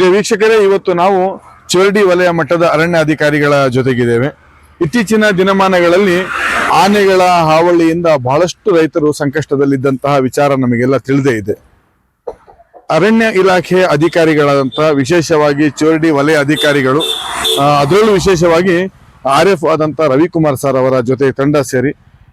ಪ್ರಿಯ ವೀಕ್ಷಕರೇ, ಇವತ್ತು ನಾವು ಚೋರ್ಡಿ ವಲಯ ಮಟ್ಟದ ಅರಣ್ಯ ಅಧಿಕಾರಿಗಳ ಜೊತೆಗಿದ್ದೇವೆ. ಇತ್ತೀಚಿನ ದಿನಮಾನಗಳಲ್ಲಿ ಆನೆಗಳ ಹಾವಳಿಯಿಂದ ಬಹಳಷ್ಟು ರೈತರು ಸಂಕಷ್ಟದಲ್ಲಿದ್ದಂತಹ ವಿಚಾರ ನಮಗೆಲ್ಲ ತಿಳಿದೇ ಇದೆ. ಅರಣ್ಯ ಇಲಾಖೆ ಅಧಿಕಾರಿಗಳಾದಂತಹ ವಿಶೇಷವಾಗಿ ಚೋರ್ಡಿ ವಲಯ ಅಧಿಕಾರಿಗಳು ಅದರಲ್ಲೂ ವಿಶೇಷವಾಗಿ ಆರ್ ಎಫ್ ಆದಂತಹ ರವಿಕುಮಾರ್ ಸರ್ ಅವರ ಜೊತೆ ತಂಡ ಸೇರಿ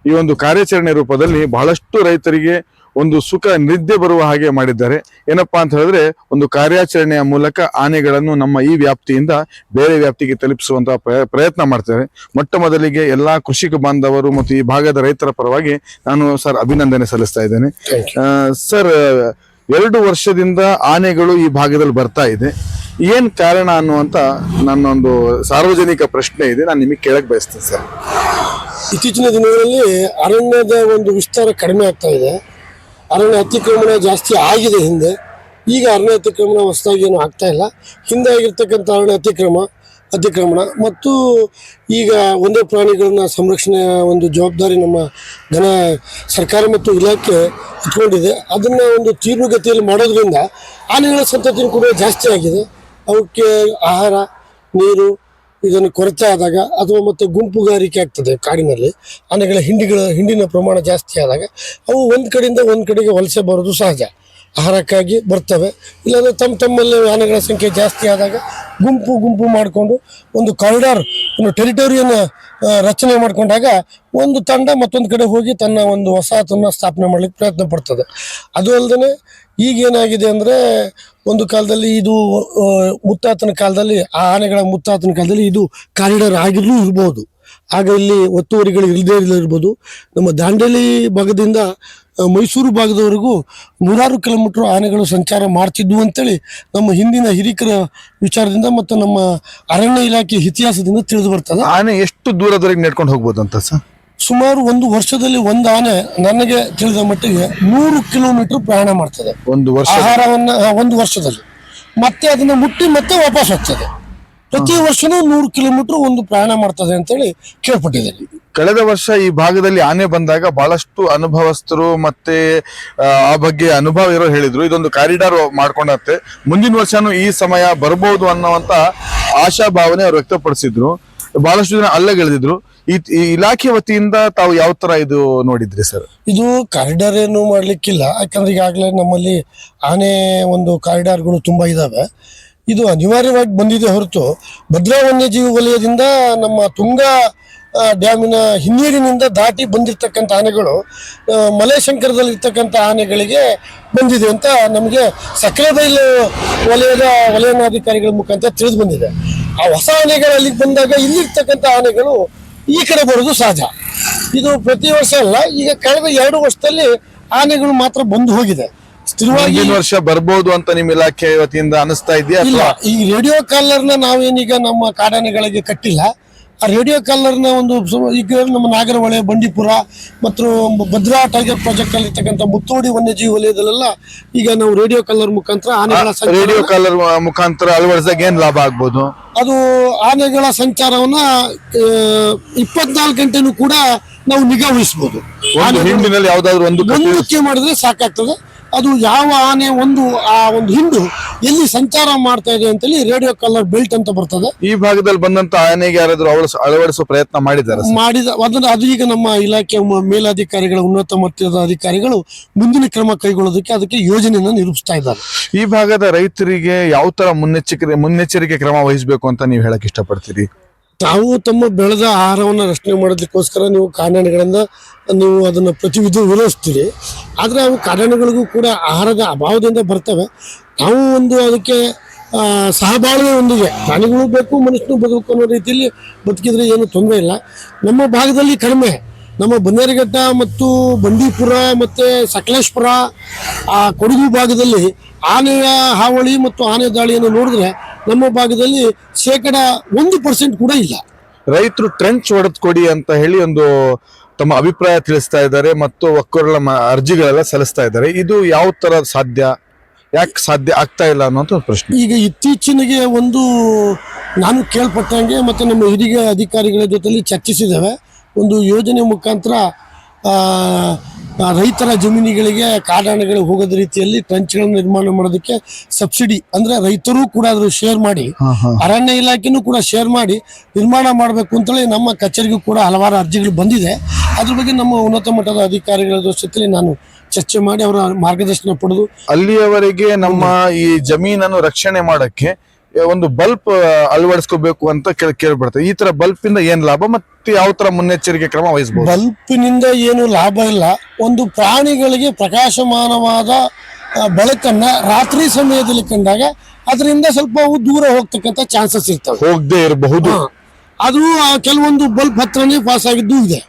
ಈ ಒಂದು ಕಾರ್ಯಾಚರಣೆ ರೂಪದಲ್ಲಿ ಬಹಳಷ್ಟು ರೈತರಿಗೆ ಒಂದು ಸುಖ ನಿದ್ದೆ ಬರುವ ಹಾಗೆ ಮಾಡಿದ್ದಾರೆ. ಏನಪ್ಪಾ ಅಂತ ಹೇಳಿದ್ರೆ ಒಂದು ಕಾರ್ಯಾಚರಣೆಯ ಮೂಲಕ ಆನೆಗಳನ್ನು ನಮ್ಮ ಈ ವ್ಯಾಪ್ತಿಯಿಂದ ಬೇರೆ ವ್ಯಾಪ್ತಿಗೆ ತಲುಪಿಸುವಂತಹ ಪ್ರಯ- ಪ್ರಯತ್ನ ಮಾಡ್ತಾರೆ. ಮೊಟ್ಟ ಮೊದಲಿಗೆ ಎಲ್ಲಾ ಕೃಷಿಕ ಬಾಂಧವರು ಮತ್ತು ಈ ಭಾಗದ ರೈತರ ಪರವಾಗಿ ನಾನು ಸರ್ ಅಭಿನಂದನೆ ಸಲ್ಲಿಸ್ತಾ ಇದ್ದೇನೆ. ಸರ್ ಎರಡು ವರ್ಷದಿಂದ ಆನೆಗಳು ಈ ಭಾಗದಲ್ಲಿ ಬರ್ತಾ ಇದೆ. ಏನ್ ಕಾರಣ ಅನ್ನುವಂತ ನನ್ನೊಂದು ಸಾರ್ವಜನಿಕ ಪ್ರಶ್ನೆ ಇದೆ. ನಾನು ನಿಮಗೆ ಕೇಳಕ್ ಬಯಸ್ತೇನೆ ಸರ್. ಇತ್ತೀಚಿನ ದಿನಗಳಲ್ಲಿ ಅರಣ್ಯದ ಒಂದು ವಿಸ್ತಾರ ಕಡಿಮೆ ಆಗ್ತಾ ಇದೆ. ಅರಣ್ಯ ಅತಿಕ್ರಮಣ ಜಾಸ್ತಿ ಆಗಿದೆ ಹಿಂದೆ. ಈಗ ಅರಣ್ಯ ಅತಿಕ್ರಮಣ ಹೊಸದಾಗಿ ಏನು ಆಗ್ತಾ ಇಲ್ಲ. ಹಿಂದೆ ಆಗಿರ್ತಕ್ಕಂಥ ಅರಣ್ಯ ಅತಿಕ್ರಮ, ಅತಿಕ್ರಮಣ ಮತ್ತು ಈಗ ಒಂದೇ ಪ್ರಾಣಿಗಳನ್ನ ಸಂರಕ್ಷಣೆಯ ಒಂದು ಜವಾಬ್ದಾರಿ ನಮ್ಮ ಘನ ಸರ್ಕಾರ ಮತ್ತು ಇಲಾಖೆ ಇಟ್ಕೊಂಡಿದೆ. ಅದನ್ನು ಒಂದು ತೀವ್ರಗತಿಯಲ್ಲಿ ಮಾಡೋದ್ರಿಂದ ಆನೆಗಳ ಸಂತತಿ ಕೂಡ ಜಾಸ್ತಿ ಆಗಿದೆ. ಅವಕ್ಕೆ ಆಹಾರ, ನೀರು ಇದನ್ನು ಕೊರತೆ ಆದಾಗ ಅಥವಾ ಮತ್ತು ಗುಂಪುಗಾರಿಕೆ ಆಗ್ತದೆ ಕಾಡಿನಲ್ಲಿ, ಆನೆಗಳ ಹಿಂಡಿಗಳ, ಹಿಂಡಿನ ಪ್ರಮಾಣ ಜಾಸ್ತಿ ಆದಾಗ ಅವು ಒಂದು ಕಡೆಯಿಂದ ಒಂದು ಕಡೆಗೆ ವಲಸೆ ಬರೋದು ಸಹಜ. ಆಹಾರಕ್ಕಾಗಿ ಬರ್ತವೆ. ಇಲ್ಲಾಂದರೆ ತಮ್ಮ ತಮ್ಮಲ್ಲಿ ಆನೆಗಳ ಸಂಖ್ಯೆ ಜಾಸ್ತಿ ಆದಾಗ ಗುಂಪು ಗುಂಪು ಮಾಡಿಕೊಂಡು ಒಂದು ಕಾರಿಡಾರ್ ಒಂದು ಟೆರಿಟೋರಿಯನ್ನು ರಚನೆ ಮಾಡಿಕೊಂಡಾಗ ಒಂದು ತಂಡ ಮತ್ತೊಂದು ಕಡೆ ಹೋಗಿ ತನ್ನ ಒಂದು ವಸಾಹತನ್ನು ಸ್ಥಾಪನೆ ಮಾಡಲಿಕ್ಕೆ ಪ್ರಯತ್ನ ಪಡ್ತದೆ. ಅದು ಅಲ್ಲದೆ ಈಗೇನಾಗಿದೆ ಅಂದರೆ ಒಂದು ಕಾಲದಲ್ಲಿ ಇದು ಮುತ್ತಾತನ ಕಾಲದಲ್ಲಿ, ಆ ಆನೆಗಳ ಮುತ್ತಾತನ ಕಾಲದಲ್ಲಿ ಇದು ಕಾರಿಡಾರ್ ಆಗಿರಲೂ ಇರ್ಬೋದು. ಆಗ ಇಲ್ಲಿ ಒತ್ತುವರಿಗಳು ಇಲ್ಲದೇ ಇರಲಿರ್ಬೋದು. ನಮ್ಮ ದಾಂಡೇಲಿ ಭಾಗದಿಂದ ಮೈಸೂರು ಭಾಗದವರೆಗೂ ನೂರಾರು ಕಿಲೋಮೀಟರ್ ಆನೆಗಳು ಸಂಚಾರ ಮಾಡ್ತಿದ್ವು ಅಂತೇಳಿ ನಮ್ಮ ಹಿಂದಿನ ಹಿರಿಕರ ವಿಚಾರದಿಂದ ಮತ್ತು ನಮ್ಮ ಅರಣ್ಯ ಇಲಾಖೆ ಇತಿಹಾಸದಿಂದ ತಿಳಿದು ಬರ್ತದೆ. ಆನೆ ಎಷ್ಟು ದೂರದವರೆಗೆ ನೆಡ್ಕೊಂಡು ಹೋಗ್ಬೋದು ಅಂತ ಸರ್? ಸುಮಾರು ಒಂದು ವರ್ಷದಲ್ಲಿ ಒಂದು ಆನೆ ನನಗೆ ತಿಳಿದ ಮಟ್ಟಿಗೆ ನೂರು ಕಿಲೋಮೀಟರ್ ಪ್ರಯಾಣ ಮಾಡ್ತದೆ. ಒಂದು ವರ್ಷ. ಆಹಾರವನ್ನ ಆ, ಒಂದು ವರ್ಷದಲ್ಲಿ. ಮತ್ತೆ ಅದನ್ನ ಮುಟ್ಟಿ ಮತ್ತೆ ವಾಪಸ್ ಹೋಗ್ತದೆ. ಪ್ರತಿ ವರ್ಷನೂ ನೂರು ಕಿಲೋಮೀಟರ್ ಒಂದು ಪ್ರಯಾಣ ಮಾಡ್ತದೆ ಅಂತೇಳಿ ಕೇಳ್ಪಟ್ಟಿದ್ದೇನೆ. ಕಳೆದ ವರ್ಷ ಈ ಭಾಗದಲ್ಲಿ ಆನೆ ಬಂದಾಗ ಬಹಳಷ್ಟು ಅನುಭವಸ್ಥರು ಮತ್ತೆ ಆ, ಬಗ್ಗೆ ಅನುಭವ ಇರೋ ಹೇಳಿದ್ರು. ಇದೊಂದು ಕಾರಿಡಾರ್ ಮಾಡ್ಕೊಂಡತ್ತೆ ಮುಂದಿನ ವರ್ಷನೂ ಈ ಸಮಯ ಬರಬಹುದು ಅನ್ನುವಂತ ಆಶಾಭಾವನೆ ಅವ್ರು ವ್ಯಕ್ತಪಡಿಸಿದ್ರು. ಬಹಳಷ್ಟು ಜನ ಅಲ್ಲಗೆಳೆದಿದ್ರು. ಈ ಇಲಾಖೆ ವತಿಯಿಂದ ತಾವು ಯಾವ ತರ ಇದು ನೋಡಿದ್ರಿ ಸರ್? ಇದು ಕಾರಿಡಾರ್ ಏನು ಮಾಡ್ಲಿಕ್ಕಿಲ್ಲ. ಯಾಕಂದ್ರೆ ಈಗಾಗಲೇ ನಮ್ಮಲ್ಲಿ ಆನೆ ಒಂದು ಕಾರಿಡಾರ್ಗಳು ತುಂಬಾ ಇದಾವೆ. ಇದು ಅನಿವಾರ್ಯವಾಗಿ ಬಂದಿದೆ ಹೊರತು ಭದ್ರಾ ವನ್ಯಜೀವಿ ವಲಯದಿಂದ ನಮ್ಮ ತುಂಗಾ ಡ್ಯಾಮಿನ ಹಿನ್ನೀರಿನಿಂದ ದಾಟಿ ಬಂದಿರತಕ್ಕಂಥ ಆನೆಗಳು ಮಲೆಶಂಕರದಲ್ಲಿರ್ತಕ್ಕಂಥ ಆನೆಗಳಿಗೆ ಬಂದಿದೆ ಅಂತ ನಮಗೆ ಸಕ್ರೆಬೈಲು ವಲಯದ ವಲಯನಾಧಿಕಾರಿಗಳ ಮುಖಾಂತರ ತಿಳಿದು ಬಂದಿದೆ. ಆ ಹೊಸ ಆನೆಗಳು ಅಲ್ಲಿಗೆ ಬಂದಾಗ ಇಲ್ಲಿರ್ತಕ್ಕಂಥ ಆನೆಗಳು ಈ ಕಡೆ ಬರೋದು ಸಹಜ. ಇದು ಪ್ರತಿ ವರ್ಷ ಅಲ್ಲ ಈಗ ಕಳೆದ ಎರಡು ವರ್ಷದಲ್ಲಿ ಆನೆಗಳು ಮಾತ್ರ ಬಂದು ಹೋಗಿದೆ. ಸ್ಥಿರವಾಗಿ ವರ್ಷ ಬರ್ಬೋದು ಅಂತ ನಿಮ್ ಇಲಾಖೆ ವತಿಯಿಂದ ಅನಿಸ್ತಾ ಇದೆಯಾ ಇಲ್ಲ ಈ ರೇಡಿಯೋ ಕಾಲರ್ನ ನಾವೇನೀಗ ನಮ್ಮ ಕಾಡಾನೆಗಳಿಗೆ ಕಟ್ಟಿಲ್ಲ. ಆ ರೇಡಿಯೋ ಕಾಲರ್ನ ಒಂದು ಈಗ ನಮ್ಮ ನಾಗರಹೊಳೆ ಬಂಡೀಪುರ ಮತ್ತು ಭದ್ರಾ ಟೈಗರ್ ಪ್ರಾಜೆಕ್ಟ್ ಅಲ್ಲಿ ಇರ್ತಕ್ಕಂಥ ಮುತ್ತೋಡಿ ವನ್ಯಜೀವಿ ವಲಯದಲ್ಲೆಲ್ಲ ಈಗ ನಾವು ರೇಡಿಯೋ ಕಾಲರ್ ಮುಖಾಂತರ ಆನೆಗಳ ರೇಡಿಯೋ ಕಾಲರ್ ಮುಖಾಂತರ ಅಳವಡಿಸಿದಾಗ ಏನು ಲಾಭ ಆಗ್ಬೋದು? ಅದು ಆನೆಗಳ ಸಂಚಾರವನ್ನ ಇಪ್ಪತ್ನಾಲ್ಕು ಗಂಟೆನೂ ಕೂಡ ನಾವು ನಿಗಾ ವಹಿಸಬಹುದು ಹಿಂಡಿನಲ್ಲಿ ಯಾವ್ದಾದ್ರು ಒಂದು ಮಾಡಿದ್ರೆ ಸಾಕಾಗ್ತದೆ. ಅದು ಯಾವ ಆನೆ ಒಂದು ಆ ಒಂದು ಹಿಂಡು ಎಲ್ಲಿ ಸಂಚಾರ ಮಾಡ್ತಾ ಇದೆ ಅಂತೇಳಿ ರೇಡಿಯೋ ಕಲರ್ ಬೆಲ್ಟ್ ಅಂತ ಬರ್ತದೆ. ಈ ಭಾಗದಲ್ಲಿ ಬಂದಂತ ಆನೆಗೆ ಯಾರಾದ್ರೂ ಅಳವಡಿಸ ಅಳವಡಿಸುವ ಪ್ರಯತ್ನ ಮಾಡಿದ್ದಾರೆ ಮಾಡಿದ ಅದನ್ನ ಅದು ಈಗ ನಮ್ಮ ಇಲಾಖೆ ಮೇಲಧಿಕಾರಿಗಳ ಉನ್ನತ ಮಟ್ಟದ ಅಧಿಕಾರಿಗಳು ಮುಂದಿನ ಕ್ರಮ ಕೈಗೊಳ್ಳೋದಕ್ಕೆ ಅದಕ್ಕೆ ಯೋಜನೆಯನ್ನು ನಿರೂಪಿಸ್ತಾ ಇದ್ದಾರೆ. ಈ ಭಾಗದ ರೈತರಿಗೆ ಯಾವ ತರ ಮುನ್ನೆಚ್ಚರಿಕೆ ಮುನ್ನೆಚ್ಚರಿಕೆ ಕ್ರಮ ವಹಿಸಬೇಕು ಅಂತ ನೀವು ಹೇಳಕ್ ಇಷ್ಟಪಡ್ತೀರಿ? ತಾವು ತಮ್ಮ ಬೆಳೆದ ಆಹಾರವನ್ನು ರಕ್ಷಣೆ ಮಾಡೋದಕ್ಕೋಸ್ಕರ ನೀವು ಕಾರಣಗಳಿಂದ ನೀವು ಅದನ್ನು ಪ್ರತಿ ವಿಧ ವಿರೋಧಿಸ್ತೀರಿ. ಆದರೆ ಅವು ಕಾರಣಗಳಿಗೂ ಕೂಡ ಆಹಾರದ ಅಭಾವದಿಂದ ಬರ್ತವೆ. ನಾವು ಒಂದು ಅದಕ್ಕೆ ಸಹಬಾಳ್ವೆ ಒಂದಿಗೆ. ಪ್ರಾಣಿಗಳು ಬೇಕು, ಮನುಷ್ಯನು ಬದುಕು ಅನ್ನೋ ರೀತಿಯಲ್ಲಿ ಬದುಕಿದ್ರೆ ಏನು ತೊಂದರೆ ಇಲ್ಲ. ನಮ್ಮ ಭಾಗದಲ್ಲಿ ಕಡಿಮೆ. ನಮ್ಮ ಬನ್ನೇರಿಘಟ್ಟ ಮತ್ತು ಬಂಡೀಪುರ ಮತ್ತು ಸಕಲೇಶ್ಪುರ, ಆ ಕೊಡಗು ಭಾಗದಲ್ಲಿ ಆನೆಯ ಹಾವಳಿ ಮತ್ತು ಆನೆ ದಾಳಿಯನ್ನು ನೋಡಿದ್ರೆ ನಮ್ಮ ಭಾಗದಲ್ಲಿ ಶೇಕಡ ಒಂದು ಪರ್ಸೆಂಟ್ ಕೂಡ ಇಲ್ಲ. ರೈತರು ಟ್ರೆಂಚ್ ಹೊಡೆದ್ ಕೊಡಿ ಅಂತ ಹೇಳಿ ಒಂದು ತಮ್ಮ ಅಭಿಪ್ರಾಯ ತಿಳಿಸ್ತಾ ಇದ್ದಾರೆ ಮತ್ತು ಒಕ್ಕೂರಲ ಅರ್ಜಿಗಳೆಲ್ಲ ಸಲ್ಲಿಸ್ತಾ ಇದ್ದಾರೆ. ಇದು ಯಾವ ತರ ಸಾಧ್ಯ? ಯಾಕೆ ಸಾಧ್ಯ ಆಗ್ತಾ ಇಲ್ಲ ಅನ್ನೋಂಥ ಪ್ರಶ್ನೆ. ಈಗ ಇತ್ತೀಚಿನಗೆ ಒಂದು ನಾನು ಕೇಳ್ಪಟ್ಟಂಗೆ ಮತ್ತು ನಮ್ಮ ಹಿರಿಯ ಅಧಿಕಾರಿಗಳ ಜೊತೆಲಿ ಚರ್ಚಿಸಿದ್ದೇವೆ. ಒಂದು ಯೋಜನೆ ಮುಖಾಂತರ ರೈತರ ಜಮೀನುಗಳಿಗೆ ಕಾಡಾನೆಗಳು ಹೋಗೋದ ರೀತಿಯಲ್ಲಿ ಟ್ರಂಚ್ಗಳನ್ನು ನಿರ್ಮಾಣ ಮಾಡೋದಕ್ಕೆ ಸಬ್ಸಿಡಿ ಅಂದ್ರೆ ರೈತರು ಕೂಡ ಅದ್ರ ಶೇರ್ ಮಾಡಿ ಅರಣ್ಯ ಇಲಾಖೆನೂ ಕೂಡ ಶೇರ್ ಮಾಡಿ ನಿರ್ಮಾಣ ಮಾಡಬೇಕು ಅಂತೇಳಿ ನಮ್ಮ ಕಚೇರಿಗೂ ಕೂಡ ಹಲವಾರು ಅರ್ಜಿಗಳು ಬಂದಿದೆ. ಅದ್ರ ಬಗ್ಗೆ ನಮ್ಮ ಉನ್ನತ ಮಟ್ಟದ ಅಧಿಕಾರಿಗಳ ಜೊತೆಲಿ ನಾನು ಚರ್ಚೆ ಮಾಡಿ ಅವರ ಮಾರ್ಗದರ್ಶನ ಪಡೆದು ಅಲ್ಲಿಯವರೆಗೆ ನಮ್ಮ ಈ ಜಮೀನನ್ನು ರಕ್ಷಣೆ ಮಾಡಕ್ಕೆ ಒಂದು ಬಲ್ಪ್ ಅಳವಡಿಸ್ಕೋಬೇಕು ಅಂತ ಕೇಳ್ಬಿಡ್ತೇವೆ ಕೇಳ್ಬರ್ತದೆ ಈ ತರ ಬಲ್ಪ್ ಇಂದ ಏನ್ ಲಾಭ ಮತ್ತೆ ಯಾವ ತರ ಮುನ್ನೆಚ್ಚರಿಕೆ ಕ್ರಮ ವಹಿಸಬಹುದು ಬಲ್ಪಿನಿಂದ ಏನು ಲಾಭ ಇಲ್ಲ. ಒಂದು ಪ್ರಾಣಿಗಳಿಗೆ ಪ್ರಕಾಶಮಾನವಾದ ಬೆಳಕನ್ನ ರಾತ್ರಿ ಸಮಯದಲ್ಲಿ ಕಂಡಾಗ ಅದರಿಂದ ಸ್ವಲ್ಪ ಅವು ದೂರ ಹೋಗ್ತಕ್ಕಂತ ಚಾನ್ಸಸ್ ಇರ್ತವೆ. ಹೋಗದೆ ಇರಬಹುದು. ಅದು ಕೆಲವೊಂದು ಬಲ್ಪ್ ಹತ್ರನೇ ಪಾಸ್ ಆಗಿದ್ದು ಇದೆ.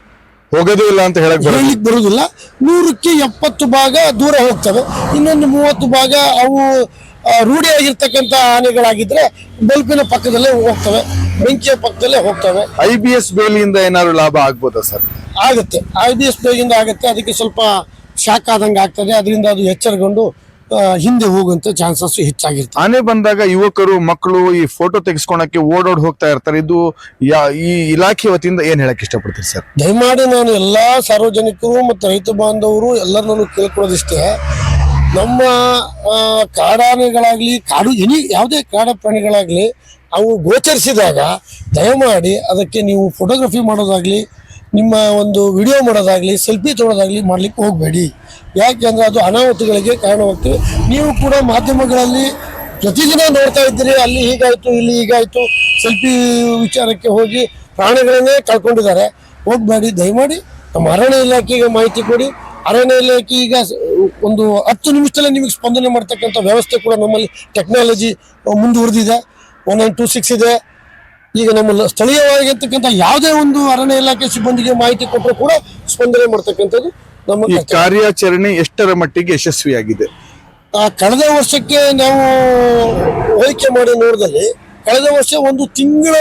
ಹೋಗೋದೇ ಇಲ್ಲ ಅಂತ ಹೇಳಕ್ ಹೇಳಲಿಕ್ಕೆ ಬರುವುದಿಲ್ಲ ನೂರಕ್ಕೆ ಎಪ್ಪತ್ತು ಭಾಗ ದೂರ ಹೋಗ್ತವೆ. ಇನ್ನೊಂದು ಮೂವತ್ತು ಭಾಗ ಅವು ರೂಢಿಯಾಗಿರ್ತಕ್ಕಂಥ ಆನೆಗಳಾಗಿದ್ರೆ ಬಲ್ಪಿನ ಪಕ್ಕದಲ್ಲೇ ಹೋಗ್ತವೆ ಬೆಂಕಿಯ ಪಕ್ಕದಲ್ಲೇ ಹೋಗ್ತವೆ. ಐ ಬಿ ಎಸ್ ಬೇಲಿಯಿಂದ ಏನಾದ್ರು ಲಾಭ ಆಗ್ಬೋದಾ ಸರ್? ಆಗುತ್ತೆ. ಐ ಬಿ ಎಸ್ ಬೇಲಿಯಿಂದ ಆಗುತ್ತೆ. ಅದಕ್ಕೆ ಸ್ವಲ್ಪ ಶಾಕ್ ಆದಂಗೆ ಆಗ್ತದೆ. ಅದರಿಂದ ಅದು ಎಚ್ಚರಗೊಂಡು ಹಿಂದೆ ಹೋಗುವಂತ ಚಾನ್ಸಸ್ ಹೆಚ್ಚಾಗಿರುತ್ತೆ. ಆನೆ ಬಂದಾಗ ಯುವಕರು ಮಕ್ಕಳು ಈ ಫೋಟೋ ತೆಗೆಸ್ಕೊಳಕ್ಕೆ ಓಡೋಡ್ ಹೋಗ್ತಾ ಇರ್ತಾರೆ. ಇದು ಈ ಇಲಾಖೆ ವತಿಯಿಂದ ಏನ್ ಹೇಳಕ್ ಇಷ್ಟಪಡ್ತೀರಿ ಸರ್? ದಯಮಾಡಿ ನಾನು ಎಲ್ಲಾ ಸಾರ್ವಜನಿಕರು ಮತ್ತು ರೈತ ಬಾಂಧವರು ಎಲ್ಲರನ್ನೂ ಕೇಳ್ಕೊಳ್ಳೋದಿಷ್ಟೇ. ನಮ್ಮ ಕಾಡಾನೆಗಳಾಗಲಿ, ಕಾಡು ಎನಿ, ಯಾವುದೇ ಕಾಡ ಪ್ರಾಣಿಗಳಾಗಲಿ, ಅವು ಗೋಚರಿಸಿದಾಗ ದಯಮಾಡಿ ಅದಕ್ಕೆ ನೀವು ಫೋಟೋಗ್ರಫಿ ಮಾಡೋದಾಗ್ಲಿ, ನಿಮ್ಮ ಒಂದು ವಿಡಿಯೋ ಮಾಡೋದಾಗ್ಲಿ ಸೆಲ್ಫಿ ತೊಗೊಳೋದಾಗಲಿ ಮಾಡ್ಲಿಕ್ಕೆ ಹೋಗಬೇಡಿ. ಯಾಕೆಂದ್ರೆ ಅದು ಅನಾಹುತಗಳಿಗೆ ಕಾರಣವಾಗ್ತದೆ. ನೀವು ಕೂಡ ಮಾಧ್ಯಮಗಳಲ್ಲಿ ಪ್ರತಿದಿನ ನೋಡ್ತಾ ಇದ್ದೀರಿ, ಅಲ್ಲಿ ಹೀಗಾಯ್ತು, ಇಲ್ಲಿ ಹೀಗಾಯ್ತು ಸೆಲ್ಫಿ ವಿಚಾರಕ್ಕೆ ಹೋಗಿ ಪ್ರಾಣಿಗಳನ್ನೇ ಕಳ್ಕೊಂಡಿದ್ದಾರೆ. ಹೋಗಬೇಡಿ, ದಯಮಾಡಿ ನಮ್ಮ ಅರಣ್ಯ ಇಲಾಖೆಗೆ ಮಾಹಿತಿ ಕೊಡಿ. ಅರಣ್ಯ ಇಲಾಖೆ ಈಗ ಒಂದು ಹತ್ತು ನಿಮಿಷದಲ್ಲೇ ನಿಮಗೆ ಸ್ಪಂದನೆ ಮಾಡ್ತಕ್ಕಂಥ ವ್ಯವಸ್ಥೆ ಕೂಡ ನಮ್ಮಲ್ಲಿ ಟೆಕ್ನಾಲಜಿ ಮುಂದುವರೆದಿದೆ. ಒನ್ ನೈನ್ ಟೂ ಸಿಕ್ಸ್ ಇದೆ. ಈಗ ನಮ್ಮ ಸ್ಥಳೀಯವಾಗಿರ್ತಕ್ಕಂಥ ಯಾವುದೇ ಒಂದು ಅರಣ್ಯ ಇಲಾಖೆ ಸಿಬ್ಬಂದಿಗೆ ಮಾಹಿತಿ ಕೊಟ್ಟರು ಕೂಡ ಸ್ಪಂದನೆ ಮಾಡ್ತಕ್ಕಂಥದ್ದು ನಮ್ಮ ಈ ಕಾರ್ಯಾಚರಣೆ ಎಷ್ಟರ ಮಟ್ಟಿಗೆ ಯಶಸ್ವಿಯಾಗಿದೆ? ಆ ಕಳೆದ ವರ್ಷಕ್ಕೆ ನಾವು ಹೋಲಿಕೆ ಮಾಡಿ ನೋಡಿದಲ್ಲಿ ಕಳೆದ ವರ್ಷ ಒಂದು ತಿಂಗಳ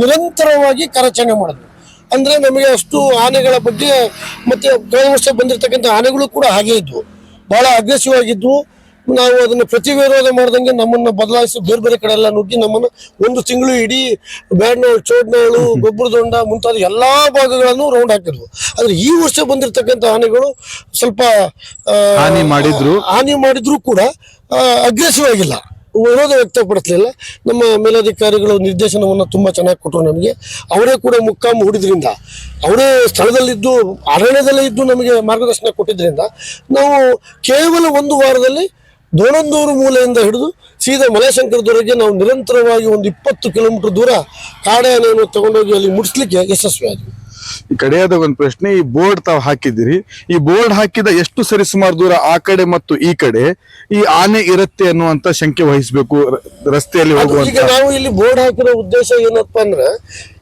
ನಿರಂತರವಾಗಿ ಕಾರ್ಯಾಚರಣೆ ಮಾಡಿದ್ವಿ. ಅಂದ್ರೆ ನಮಗೆ ಅಷ್ಟು ಆನೆಗಳ ಬಗ್ಗೆ ಮತ್ತೆ ಕಳೆದ ವರ್ಷ ಬಂದಿರತಕ್ಕಂಥ ಆನೆಗಳು ಕೂಡ ಹಾಗೆ ಇದ್ವು. ಬಹಳ ಅಗ್ರೆಸಿವ್ ಆಗಿದ್ವು. ನಾವು ಅದನ್ನ ಪ್ರತಿವಿರೋಧ ಮಾಡ್ದಂಗೆ ನಮ್ಮನ್ನ ಬದಲಾಯಿಸಿ ಬೇರೆ ಬೇರೆ ಕಡೆ ಎಲ್ಲ ನುಗ್ಗಿ ನಮ್ಮನ್ನ ಒಂದು ತಿಂಗಳು ಇಡೀ ಬ್ಯಾಡ್ನಾಳು ಗೊಬ್ಬರ ಗೊಬ್ಬರದೊಂಡ ಮುಂತಾದ ಎಲ್ಲಾ ಭಾಗಗಳನ್ನು ರೌಂಡ್ ಹಾಕಿದ್ವು. ಆದ್ರೆ ಈ ವರ್ಷ ಬಂದಿರತಕ್ಕಂಥ ಆನೆಗಳು ಸ್ವಲ್ಪ ಹಾನಿ ಮಾಡಿದ್ರು. ಹಾನಿ ಮಾಡಿದ್ರು ಕೂಡ ಅಗ್ರೆಸಿವ್ ಆಗಿಲ್ಲ. ವಿರೋಧ ವ್ಯಕ್ತಪಡಿಸಲಿಲ್ಲ. ನಮ್ಮ ಮೇಲಧಿಕಾರಿಗಳು ನಿರ್ದೇಶನವನ್ನು ತುಂಬ ಚೆನ್ನಾಗಿ ಕೊಟ್ಟರು ನಮಗೆ. ಅವರೇ ಕೂಡ ಮುಕ್ಕಾಮು ಹೂಡಿದ್ರಿಂದ, ಅವರೇ ಸ್ಥಳದಲ್ಲಿದ್ದು, ಅರಣ್ಯದಲ್ಲೇ ಇದ್ದು ನಮಗೆ ಮಾರ್ಗದರ್ಶನ ಕೊಟ್ಟಿದ್ದರಿಂದ ನಾವು ಕೇವಲ ಒಂದು ವಾರದಲ್ಲಿ ದೋಣಂದೂರು ಮೂಲೆಯಿಂದ ಹಿಡಿದು ಸೀದಾ ಮಲೆಶಂಕರದವರೆಗೆ ನಾವು ನಿರಂತರವಾಗಿ ಒಂದು ಇಪ್ಪತ್ತು ಕಿಲೋಮೀಟರ್ ದೂರ ಕಾಡಾನೆಯನ್ನು ತಗೊಂಡೋಗಿ ಅಲ್ಲಿ ಮುಡಿಸ್ಲಿಕ್ಕೆ ಯಶಸ್ವಿಯಾದ್ವಿ. ಕಡೆಯಾದ ಒಂದು ಪ್ರಶ್ನೆ ಈ ಬೋರ್ಡ್ ತಾವು ಹಾಕಿದ್ದೀರಿ. ಈ ಬೋರ್ಡ್ ಹಾಕಿದ ಎಷ್ಟು ಸರಿಸುಮಾರು ದೂರ ಆ ಕಡೆ ಮತ್ತು ಈ ಕಡೆ ಈ ಆನೆ ಇರುತ್ತೆ ಅನ್ನುವಂತ ಶಂಕೆ ವಹಿಸಬೇಕು ರಸ್ತೆಯಲ್ಲಿ ಹೋಗುವಂತ. ನಾವು ಇಲ್ಲಿ ಬೋರ್ಡ್ ಹಾಕಿರೋ ಉದ್ದೇಶ ಏನಪ್ಪಾ ಅಂದ್ರೆ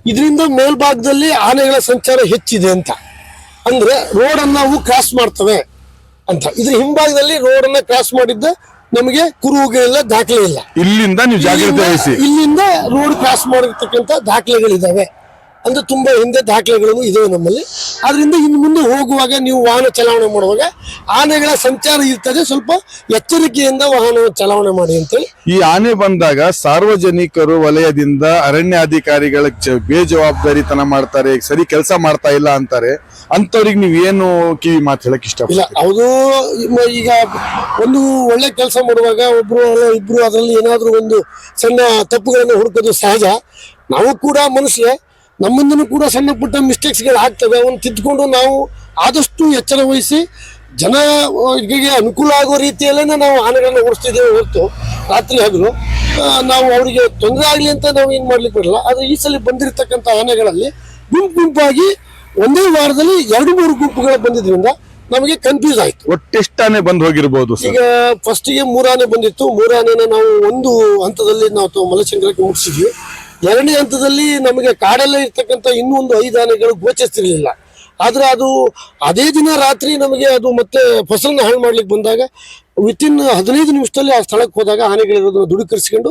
ಇದರಿಂದ ಮೇಲ್ಭಾಗದಲ್ಲಿ ಆನೆಗಳ ಸಂಚಾರ ಹೆಚ್ಚಿದೆ ಅಂತ. ಅಂದ್ರೆ ರೋಡ್ ಅನ್ನ ನಾವು ಕ್ರಾಸ್ ಮಾಡ್ತವೆ ಅಂತ. ಇದ್ರ ಹಿಂಭಾಗದಲ್ಲಿ ರೋಡ್ ಅನ್ನ ಕ್ರಾಸ್ ಮಾಡಿದ್ದ ನಮಗೆ ಕುರುಹುಗಳಿಲ್ಲ ದಾಖಲೆ ಇಲ್ಲ. ಇಲ್ಲಿಂದ ನೀವು ಜಾಗ್ರತೆ ಇಲ್ಲಿಂದ- ವಹಿಸಿ. ಇಲ್ಲಿಂದ ರೋಡ್ ಕ್ರಾಸ್ ಮಾಡಿರ್ತಕ್ಕಂಥ ದಾಖಲೆಗಳಿದಾವೆ. ಅಂದ್ರೆ ತುಂಬಾ ಹಿಂದೆ ದಾಖಲೆಗಳು ಇದಾವೆ ನಮ್ಮಲ್ಲಿ. ಅದರಿಂದ ಇನ್ನು ಮುಂದೆ ಹೋಗುವಾಗ ನೀವು ವಾಹನ ಚಲಾವಣೆ ಮಾಡುವಾಗ ಆನೆಗಳ ಸಂಚಾರ ಇರ್ತದೆ ಸ್ವಲ್ಪ ಎಚ್ಚರಿಕೆಯಿಂದ ವಾಹನ ಚಲಾವಣೆ ಮಾಡಿ ಅಂತೇಳಿ. ಈ ಆನೆ ಬಂದಾಗ ಸಾರ್ವಜನಿಕರು ವಲಯದಿಂದ ಅರಣ್ಯಾಧಿಕಾರಿಗಳ ಬೇಜವಾಬ್ದಾರಿತನ ಮಾಡ್ತಾರೆ ಸರಿ ಕೆಲಸ ಮಾಡ್ತಾ ಇಲ್ಲ ಅಂತಾರೆ ಅಂತವ್ರಿಗೆ ನೀವು ಏನು ಕಿವಿ ಮಾತು ಹೇಳಕ್ ಇಷ್ಟ ಇಲ್ಲ ಅದು ಈಗ ಒಂದು ಒಳ್ಳೆ ಕೆಲಸ ಮಾಡುವಾಗ ಒಬ್ರು ಅಲ್ಲ ಇಬ್ರು ಅದರಲ್ಲಿ ಏನಾದ್ರೂ ಒಂದು ಸಣ್ಣ ತಪ್ಪುಗಳನ್ನು ಹುಡುಕೋದು ಸಹಜ. ನಾವು ಕೂಡ ಮನುಷ್ಯ ನಮ್ಮಿಂದನೂ ಕೂಡ ಸಣ್ಣ ಪುಟ್ಟ ಮಿಸ್ಟೇಕ್ಸ್ಗಳು ಆಗ್ತವೆ. ಅವನ್ನ ತಿದ್ದುಕೊಂಡು ನಾವು ಆದಷ್ಟು ಎಚ್ಚರ ವಹಿಸಿ ಜನ ಅನುಕೂಲ ಆಗೋ ರೀತಿಯಲ್ಲೇ ನಾವು ಆನೆಗಳನ್ನು ಓಡಿಸ್ತಿದ್ದೇವೆ ಹೊರತು ರಾತ್ರಿ ಹಗಲು. ನಾವು ಅವರಿಗೆ ತೊಂದರೆ ಆಗಲಿ ಅಂತ ನಾವು ಏನು ಮಾಡ್ಲಿಕ್ಕೆ ಬರಲ್ಲ. ಆದರೆ ಈ ಸಲ ಬಂದಿರತಕ್ಕಂಥ ಆನೆಗಳಲ್ಲಿ ಗುಂಪು ಗುಂಪಾಗಿ ಒಂದೇ ವಾರದಲ್ಲಿ ಎರಡು ಮೂರು ಗುಂಪುಗಳು ಬಂದಿದ್ರಿಂದ ನಮಗೆ ಕನ್ಫ್ಯೂಸ್ ಆಯ್ತು. ಒಟ್ಟೆಷ್ಟಾನೆ ಬಂದು ಬಂದ್ ಹೋಗಿರ್ಬೋದು ಈಗ ಫಸ್ಟಿಗೆ ಮೂರಾನೆ ಬಂದಿತ್ತು. ಮೂರಾನೆನ ನಾವು ಒಂದು ಹಂತದಲ್ಲಿ ನಾವು ಮಲಶಂಕರಕ್ಕೆ ಮುಗಿಸಿದ್ವಿ ಎರಡನೇ ಹಂತದಲ್ಲಿ ನಮಗೆ ಕಾಡಲ್ಲೇ ಇರ್ತಕ್ಕಂಥ ಇನ್ನೂ ಒಂದು ಐದು ಆನೆಗಳು ಗೋಚರಿಸ್ತಿರಲಿಲ್ಲ. ಆದ್ರೆ ಅದು ಅದೇ ದಿನ ರಾತ್ರಿ ನಮಗೆ ಅದು ಮತ್ತೆ ಫಸಲನ್ನ ಹಾಳು ಮಾಡ್ಲಿಕ್ಕೆ ಬಂದಾಗ ವಿತಿನ್ ಹದಿನೈದು ನಿಮಿಷದಲ್ಲಿ ಆ ಸ್ಥಳಕ್ಕೆ ಹೋದಾಗ ಆನೆಗಳಿರೋದನ್ನ ದೃಢೀಕರಿಸಿಕೊಂಡು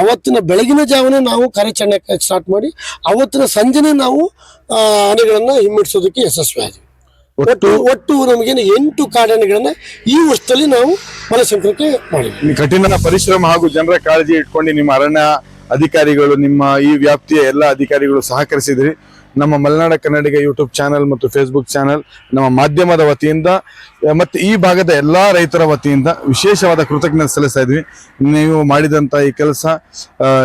ಅವತ್ತಿನ ಬೆಳಗಿನ ಜಾವನೇ ನಾವು ಕಾರ್ಯಾಚರಣೆ ಸ್ಟಾರ್ಟ್ ಮಾಡಿ ಅವತ್ತಿನ ಸಂಜೆನೆ ನಾವು ಆನೆಗಳನ್ನು ಹಿಮ್ಮೆಟ್ಟಿಸೋದಕ್ಕೆ ಯಶಸ್ವಿ ಆದ್ವಿ. ಒಟ್ಟು ಒಟ್ಟು ನಮಗೆ ಎಂಟು ಕಾಡಾನೆಗಳನ್ನ ಈ ವರ್ಷದಲ್ಲಿ ನಾವು ಮನಸಂಕ್ರಕ್ಕೆ ಮಾಡಿದ್ವಿ. ಕಠಿಣ ಪರಿಶ್ರಮ ಹಾಗೂ ಜನರ ಕಾಳಜಿ ಇಟ್ಕೊಂಡು ನಿಮ್ಮ ಅರಣ್ಯ ಅಧಿಕಾರಿಗಳು, ನಿಮ್ಮ ಈ ವ್ಯಾಪ್ತಿಯ ಎಲ್ಲ ಅಧಿಕಾರಿಗಳು ಸಹಕರಿಸಿದ್ರಿ. ನಮ್ಮ ಮಲೆನಾಡ ಕನ್ನಡಿಗ ಯೂಟ್ಯೂಬ್ ಚಾನೆಲ್ ಮತ್ತು ಫೇಸ್ಬುಕ್ ಚಾನೆಲ್ ನಮ್ಮ ಮಾಧ್ಯಮದ ವತಿಯಿಂದ, ಮತ್ತು ಈ ಭಾಗದ ಎಲ್ಲ ರೈತರ ವತಿಯಿಂದ ವಿಶೇಷವಾದ ಕೃತಜ್ಞತೆ ಸಲ್ಲಿಸ್ತಾ ಇದ್ವಿ. ನೀವು ಮಾಡಿದಂತ ಈ ಕೆಲಸ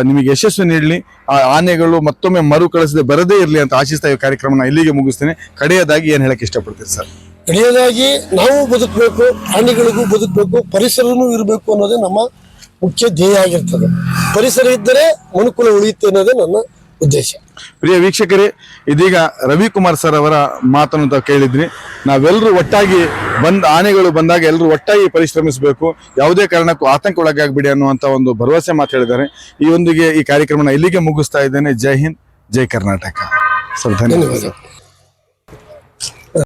ನಿಮಗೆ ಯಶಸ್ಸು ನೀಡಲಿ. ಆ ಆನೆಗಳು ಮತ್ತೊಮ್ಮೆ ಮರು ಕಳಿಸದೆ ಬರದೇ ಇರಲಿ ಅಂತ ಆಶಿಸ್ತಾ ಈ ಕಾರ್ಯಕ್ರಮನ ಇಲ್ಲಿಗೆ ಮುಗಿಸ್ತೇನೆ. ಕಡೆಯದಾಗಿ ಏನು ಹೇಳಕ್ಕೆ ಇಷ್ಟಪಡ್ತೀರಿ ಸರ್? ಕಡೆಯದಾಗಿ ನಾವು ಬದುಕಬೇಕು ಪ್ರಾಣಿಗಳಿಗೂ ಬದುಕಬೇಕು, ಪರಿಸರನೂ ಇರಬೇಕು ಅನ್ನೋದೇ ನಮ್ಮ ಮುಖ್ಯ ಧ್ಯೇಯ ಆಗಿರ್ತದೆ. ಪರಿಸರ ಇದ್ದರೆ ಮನುಕುಲ ಉಳಿಯುತ್ತೆ ಅನ್ನೋದೇ ನನ್ನ ಉದ್ದೇಶ. ಪ್ರಿಯ ವೀಕ್ಷಕರೇ ಇದೀಗ ರವಿಕುಮಾರ್ ಸರ್ ಅವರ ಮಾತನ್ನು ತಾವು ಕೇಳಿದ್ರಿ ನಾವೆಲ್ಲರೂ ಒಟ್ಟಾಗಿ ಬಂದ ಆನೆಗಳು ಬಂದಾಗ ಎಲ್ಲರೂ ಒಟ್ಟಾಗಿ ಪರಿಶ್ರಮಿಸಬೇಕು. ಯಾವುದೇ ಕಾರಣಕ್ಕೂ ಆತಂಕ ಒಳಗಾಗ್ಬಿಡಿ ಅನ್ನುವಂಥ ಒಂದು ಭರವಸೆ ಮಾತು ಹೇಳಿದ್ದಾರೆ. ಈ ಒಂದಿಗೆ ಈ ಕಾರ್ಯಕ್ರಮನ ಇಲ್ಲಿಗೆ ಮುಗಿಸ್ತಾ ಇದ್ದೇನೆ. ಜೈ ಹಿಂದ್ ಜೈ ಕರ್ನಾಟಕ. ಸರ್ ಧನ್ಯವಾದ ಸರ್. ಧನ್ಯವಾದ